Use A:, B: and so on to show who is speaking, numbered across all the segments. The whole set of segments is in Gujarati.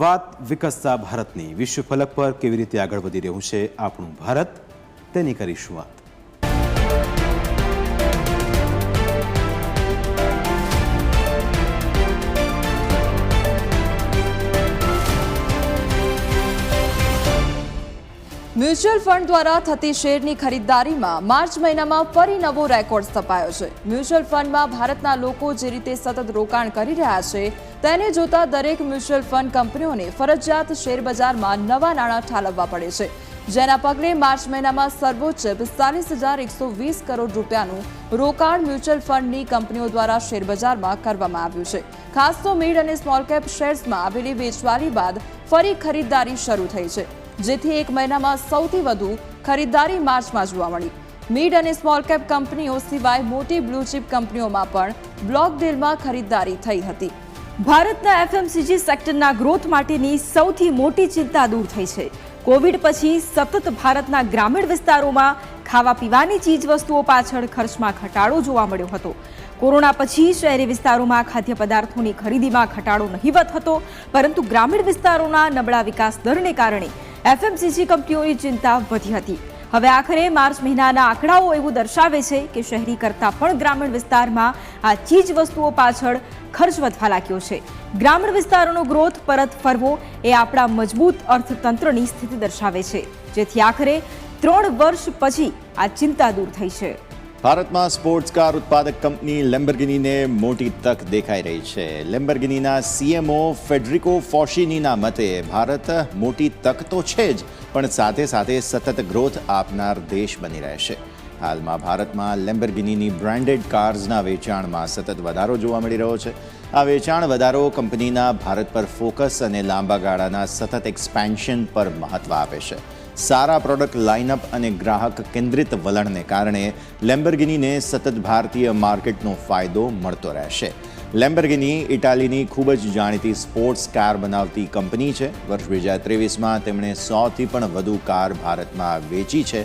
A: વાત વિકસતા ભારતની વિશ્વ ફલક પર કેવી રીતે આગળ વધી રહ્યું છે આપણું ભારત? તેની કરીશું વાત
B: મ્યુચ્યુઅલ ફંડ દ્વારા થતી શેરની ખરીદદારીમાં માર્ચ મહિનામાં ફરી નવો રેકોર્ડ સ્થપાયો છે. મ્યુચ્યુઅલ ફંડમાં ભારતના લોકો જે રીતે સતત રોકાણ કરી રહ્યા છે તેને જોતા દરેક મ્યુચ્યુઅલ ફંડ કંપનીઓને ફરજિયાત શેરબજારમાં નવા નાણાં ઠાલવવા પડે છે. જેના પગલે માર્ચ મહિનામાં સર્વોચ્ચ પિસ્તાલીસ હજાર એકસો વીસ કરોડ રૂપિયાનું રોકાણ મ્યુચ્યુઅલ ફંડની કંપનીઓ દ્વારા શેરબજારમાં કરવામાં આવ્યું છે. ખાસ તો મિડ અને સ્મોલ કેપ શેર્સમાં આવેલી વેચવાલી બાદ ફરી ખરીદદારી શરૂ થઈ છે, જેથી એક મહિનામાં સૌથી વધુ ખરીદદારી માર્ચમાં જોવા મળી. મિડ અને સ્મોલ કેપ કંપનીઓ સિવાય મોટી બ્લુ ચીપ કંપનીઓમાં પણ બ્લોક ડીલમાં ખરીદદારી થઈ હતી.
C: ભારતના એફએમસીજી સેક્ટરના ગ્રોથ માટેની સૌથી મોટી ચિંતા દૂર થઈ છે. કોવિડ પછી સતત ભારતના ગ્રામીણ વિસ્તારોમાં ખાવા પીવાની ચીજ વસ્તુઓ પાછળ ખર્ચમાં ઘટાડો જોવા મળ્યો હતો. કોરોના પછી શહેરી વિસ્તારોમાં ખાદ્ય પદાર્થોની ખરીદીમાં ઘટાડો નહીવત હતો, પરંતુ ગ્રામીણ વિસ્તારોના નબળા વિકાસ દરને કારણે એફએમસીજી કંપનીઓની ચિંતા વધી હતી. હવે આખરે માર્ચ મહિનાના આંકડાઓ એવું દર્શાવે છે કે શહેરી કરતાં પણ ગ્રામીણ વિસ્તારમાં આ ચીજ વસ્તુઓ પાછળ ખર્ચ વધવા લાગ્યો છે. ગ્રામીણ વિસ્તારોનો ગ્રોથ પરત ફરવો એ આપણા મજબૂત અર્થતંત્રની સ્થિતિ દર્શાવે છે, જેથી આખરે ત્રણ વર્ષ પછી આ ચિંતા દૂર થઈ છે.
D: ભારતમાં સ્પોર્ટ્સ કાર ઉત્પાદક કંપની લેમ્બર્ગિનીને મોટી તક દેખાઈ રહી છે. લેમ્બર્ગિનીના સીએમઓ ફેડરિકો ફોશિનીના મતે ભારત મોટી તક તો છે જ, પણ સાથે સાથે સતત ગ્રોથ આપનાર દેશ બની રહેશે હાલમાં ભારતમાં લેમ્બરગિનીની બ્રાન્ડેડ કાર્સના વેચાણમાં સતત વધારો જોવા મળી રહ્યો છે. આ વેચાણ વધારો કંપનીના ભારત પર ફોકસ અને લાંબા ગાળાના સતત એક્સપેન્શન પર મહત્વ આપે છે. સારા પ્રોડક્ટ લાઇનઅપ અને ગ્રાહક કેન્દ્રિત વલણને કારણે લેમ્બરગિનીને સતત ભારતીય માર્કેટનો ફાયદો મળતો રહેશે. લેમ્બરગિની ઇટાલીની ખૂબ જ જાણીતી સ્પોર્ટ્સ કાર બનાવતી કંપની છે. વર્ષ બે હજાર ત્રેવીસમાં તેમણે સોથી પણ વધુ કાર ભારતમાં વેચી છે.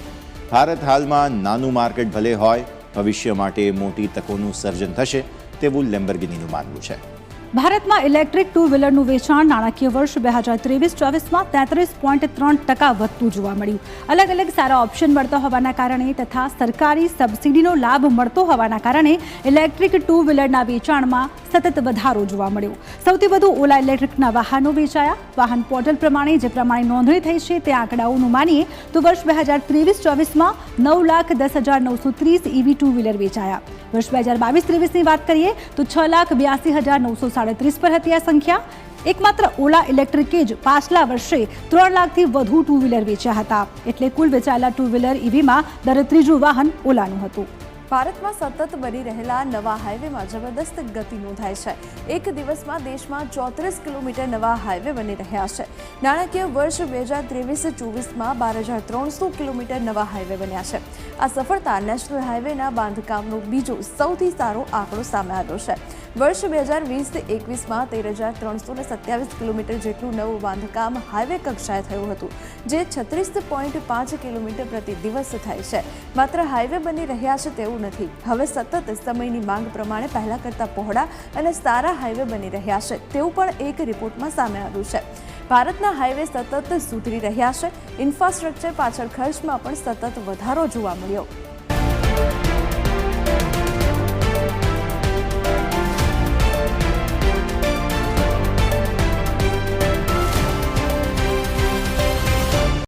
D: ભારત હાલમાં નાનું માર્કેટ ભલે હોય, ભવિષ્ય માટે મોટી તકોનું સર્જન થશે તેવું લેમ્બર્ગિનીનું માનવું છે.
E: ભારતમાં ઇલેક્ટ્રિક ટુ વ્હીલરનું વેચાણ નાણાકીય વર્ષ બે હજાર ત્રેવીસ ચોવીસમાં તેત્રીસ પોઈન્ટ ત્રણ ટકા વધતું જોવા મળ્યું. અલગ અલગ સારા ઓપ્શન મળતા હોવાના કારણે તથા સરકારી સબસિડીનો લાભ મળતો હોવાના કારણે ઇલેક્ટ્રિક ટુ વ્હીલરના વેચાણમાં સતત વધારો જોવા મળ્યો. સૌથી વધુ ઓલા ઇલેક્ટ્રિકના વાહનો વેચાયા. વાહન પોર્ટલ પ્રમાણે જે પ્રમાણે નોંધણી થઈ છે તે આંકડાઓનું માનીએ તો વર્ષ બે હજાર ત્રેવીસ ચોવીસમાં નવ લાખ દસ હજાર નવસો ત્રીસ ઈવી ટુ વ્હીલર વેચાયા. વર્ષ બે હજાર બાવીસ ત્રેવીસની વાત કરીએ તો છ લાખ બ્યાસી હજાર નવસો સાડત્રીસ પર હતી આ સંખ્યા. એકમાત્ર ઓલા ઇલેક્ટ્રિકે જ પાછલા વર્ષે ત્રણ લાખથી વધુ ટુ વ્હીલર વેચ્યા હતા. એટલે કુલ વેચાયેલા ટુ વ્હીલર ઇવીમાં દર ત્રીજું વાહન ઓલાનું હતું.
B: ભારતમાં સતત બની રહેલા નવા હાઈવેમાં જબરદસ્ત ગતિ નોંધાય છે. એક દિવસમાં દેશમાં ચોત્રીસ કિલોમીટર નવા હાઈવે બની રહ્યા છે. નાણાકીય વર્ષ બે હજાર ત્રેવીસ ચોવીસમાં બાર હજાર ત્રણસો કિલોમીટર નવા હાઈવે બન્યા છે. આ સફળતા નેશનલ હાઈવેના બાંધકામનો બીજો સૌથી સારો આંકડો સામે આવ્યો છે. વર્ષ બે હજાર વીસ એકવીસમાં તેર હજાર ત્રણસો ને સત્યાવીસ કિલોમીટર જેટલું નવું બાંધકામ હાઈવે કક્ષાએ થયું હતું, જે છત્રીસ પોઈન્ટ પાંચ કિલોમીટર પ્રતિ દિવસ થાય છે. માત્ર હાઈવે બની રહ્યા છે તેવું નથી. હવે સતત સમયની માંગ પ્રમાણે પહેલાં કરતાં પહોળા અને સારા હાઈવે બની રહ્યા છે, તેવું પણ એક રિપોર્ટમાં સામે આવ્યું છે. ભારતના હાઈવે સતત સુધરી રહ્યા છે. ઇન્ફ્રાસ્ટ્રક્ચર પાછળ ખર્ચમાં પણ સતત વધારો જોવા મળ્યો.